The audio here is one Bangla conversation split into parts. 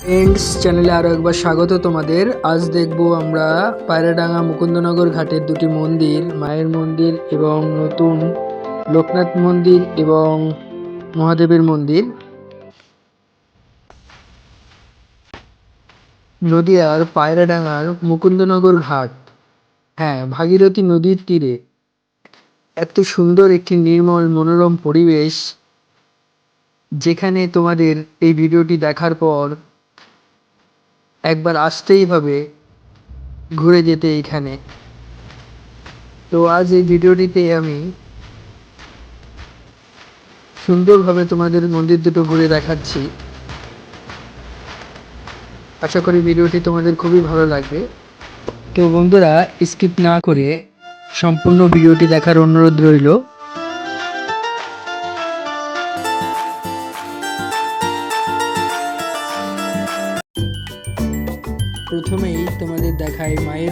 ফ্রেন্ডস চ্যানেলে আরও একবার স্বাগত তোমাদের। আজ দেখব আমরা পায়রাডাঙ্গা মুকুন্দনগর ঘাটের দুটি মন্দির, মায়ের মন্দির এবং নতুন লোকনাথ মন্দির এবং মহাদেবের মন্দির। নদিয়ার পায়রাডাঙ্গার মুকুন্দনগর ঘাট। হ্যাঁ ভাগীরথী নদীর তীরে। এত সুন্দর একটি নির্মল মনোরম পরিবেশ, যেখানে তোমাদের এই ভিডিওটি দেখার পর একবার আসতেই হবে ঘুরে যেতে এইখানে তো আজ এই ভিডিওটিতে আমি সুন্দরভাবে তোমাদের মন্দির দুটো ঘুরে দেখাচ্ছি। আশা করি ভিডিওটি তোমাদের খুবই ভালো লাগবে। তো বন্ধুরা, স্কিপ না করে সম্পূর্ণ ভিডিওটি দেখার অনুরোধ রইল।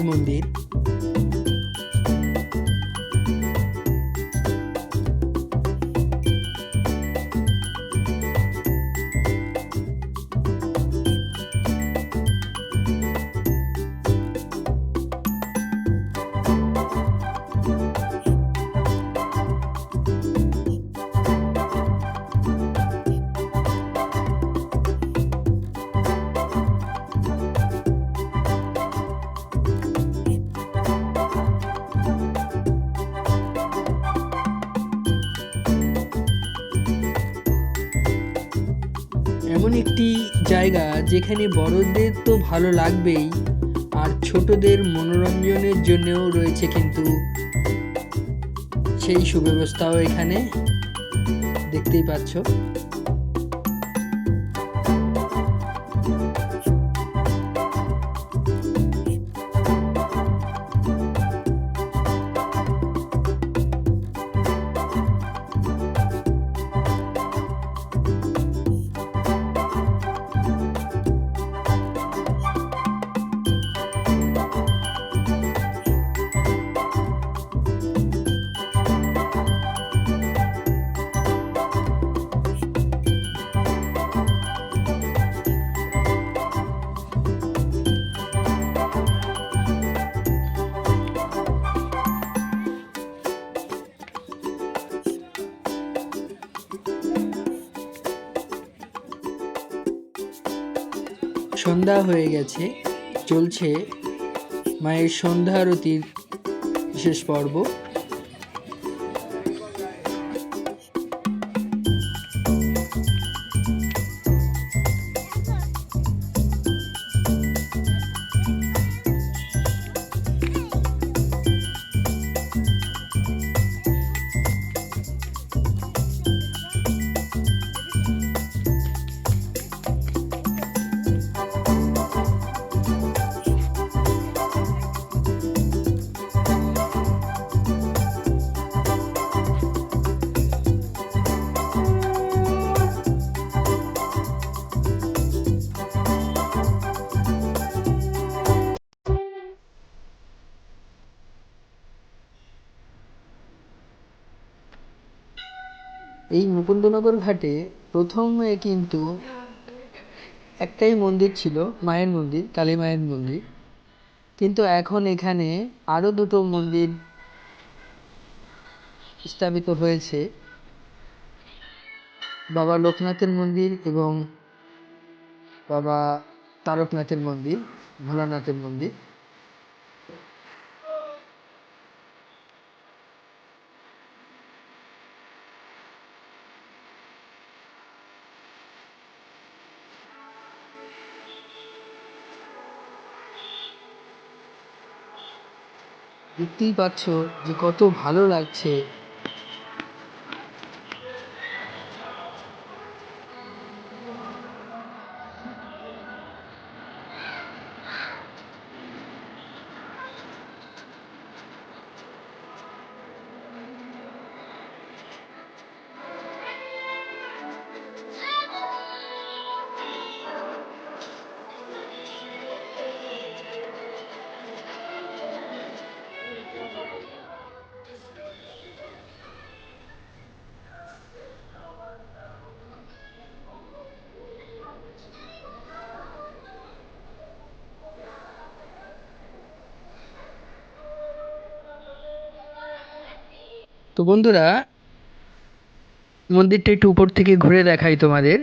মন্দির এমন একটি জায়গা যেখানে বড়দের তো ভালো লাগবেই, আর ছোটদের মনোরঞ্জনের জন্যও রয়েছে কিন্তু সেই সুব্যবস্থাও এখানে দেখতেই পাচ্ছ। সন্ধ্যা হয়ে গেছে চলছে মায়ের সন্ধ্যা আরতির বিশেষ পর্ব। এই মুকুন্দনগর ঘাটে প্রথমে কিন্তু একটাই মন্দির ছিল, মায়ের মন্দির, কালী মায়ের মন্দির। কিন্তু এখন এখানে আরও দুটো মন্দির স্থাপিত হয়েছে। বাবা লোকনাথের মন্দির এবং বাবা তারকনাথের মন্দির, ভোলানাথের মন্দির। দেখতেই পাচ্ছ যে কত ভালো লাগছে তো বন্ধুরা মন্দিরটা একটু উপর থেকে ঘুরে দেখাই তোমাদের।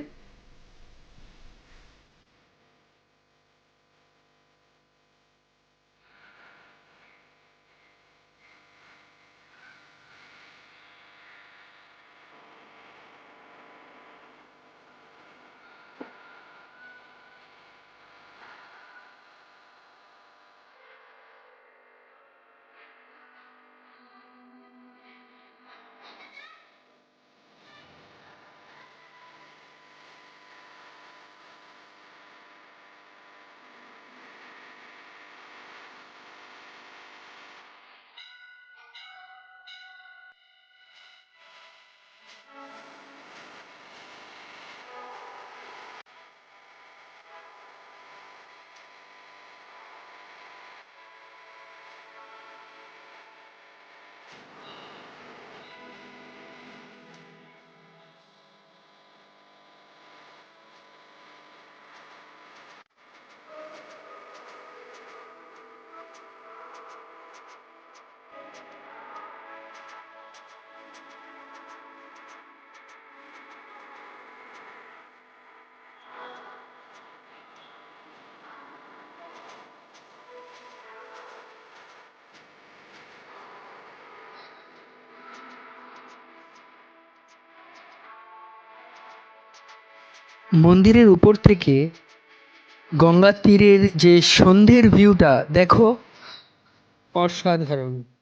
মন্দিরের উপর থেকে গঙ্গার তীরের যে সন্ধ্যের ভিউটা দেখো অসাধারণ।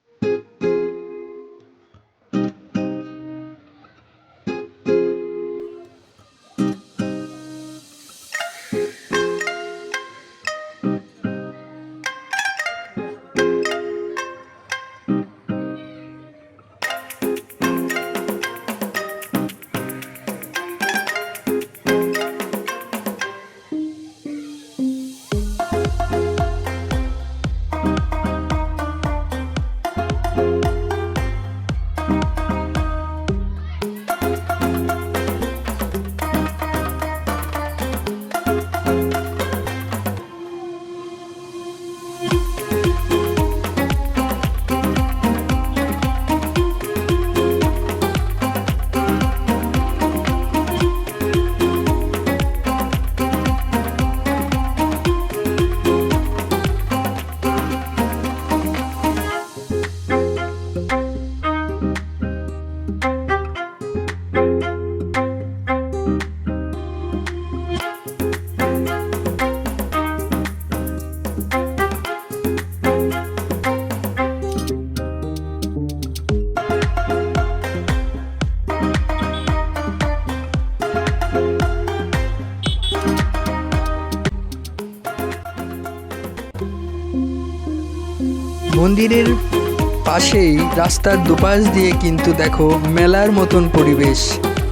মন্দিরের পাশেই রাস্তার দুপাশ দিয়ে কিন্তু দেখো মেলার মতন পরিবেশ।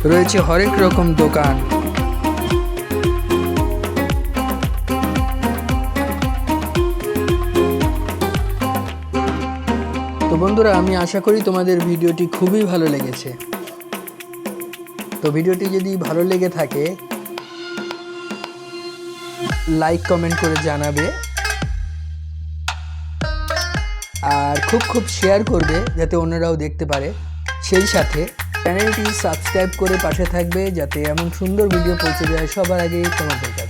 রয়েছে হরেক রকম দোকান। তো বন্ধুরা, আমি আশা করি তোমাদের ভিডিওটি খুবই ভালো লেগেছে। তো ভিডিওটি যদি ভালো লেগে থাকে, লাইক, কমেন্ট করে জানাবে। আর খুব খুব শেয়ার করবে যাতে অন্যরাও দেখতে পারে। সেই সাথে চ্যানেলটি সাবস্ক্রাইব করে পাশে থাকবে যাতে এমন সুন্দর ভিডিও পৌঁছে যায় সবার আগে তোমাদের কাছে।